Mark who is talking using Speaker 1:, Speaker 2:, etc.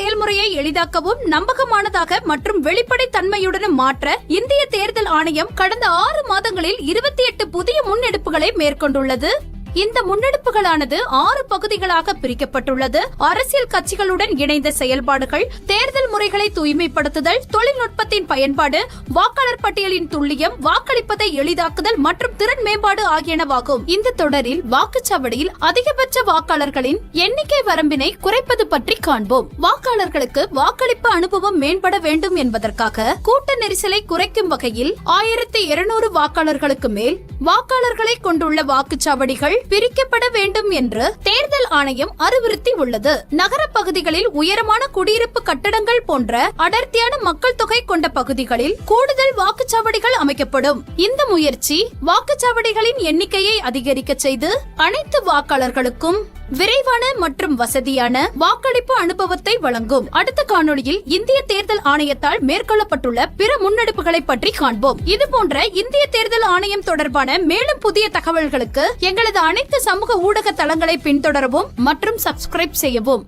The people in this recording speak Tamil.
Speaker 1: செயல்முறையை எளிதாக்கவும் நம்பகமானதாக மற்றும் வெளிப்படை தன்மையுடன் மாற்ற இந்திய தேர்தல் ஆணையம் கடந்த ஆறு மாதங்களில் இருபத்தி எட்டு புதிய முன்னெடுப்புகளை மேற்கொண்டுள்ளது. இந்த முன்னெடுப்புகளானது ஆறு பகுதிகளாக பிரிக்கப்பட்டுள்ளது. அரசியல் கட்சிகளுடன் இணைந்த செயல்பாடுகள் தேர்தல் முறைகளை தூய்மைப்படுத்துதல் தொழில்நுட்பத்தின் பயன்பாடு வாக்காளர் பட்டியலின் துல்லியம் வாக்களிப்பதை எளிதாக்குதல் மற்றும் திறன் மேம்பாடு ஆகியனவாகும். இந்த தொடரில் வாக்குச்சாவடியில் அதிகபட்ச வாக்காளர்களின் எண்ணிக்கை வரம்பினை குறைப்பது பற்றி காண்போம். வாக்காளர்களுக்கு வாக்களிப்பு அனுபவம் மேம்பட வேண்டும் என்பதற்காக கூட்ட நெரிசலை குறைக்கும் வகையில் ஆயிரத்தி இருநூறு வாக்காளர்களுக்கு மேல் வாக்காளர்களை கொண்டுள்ள வாக்குச்சாவடிகள் பிரிக்கப்பட வேண்டும் என்று தேர்தல் ஆணையம் அறிவுறுத்தி உள்ளது. நகர பகுதிகளில் உயரமான குடியிருப்பு கட்டடங்கள் போன்ற அடர்த்தியான மக்கள் தொகை கொண்ட பகுதிகளில் கூடுதல் வாக்குச்சாவடிகள் அமைக்கப்படும். இந்த முயற்சி வாக்குச்சாவடிகளின் எண்ணிக்கையை அதிகரிக்க செய்து அனைத்து வாக்காளர்களுக்கும் விரைவான மற்றும் வசதியான வாக்களிப்பு அனுபவத்தை வழங்கும். அடுத்த காணொளியில் இந்திய தேர்தல் ஆணையத்தால் மேற்கொள்ளப்பட்டுள்ள பிற முன்னெடுப்புகளை பற்றி காண்போம். இது போன்ற இந்திய தேர்தல் ஆணையம் தொடர்பான மேலும் புதிய தகவல்களுக்கு எங்களது அனைத்து சமூக ஊடக தளங்களை பின்தொடரவும் மற்றும் சப்ஸ்கிரைப் செய்யவும்.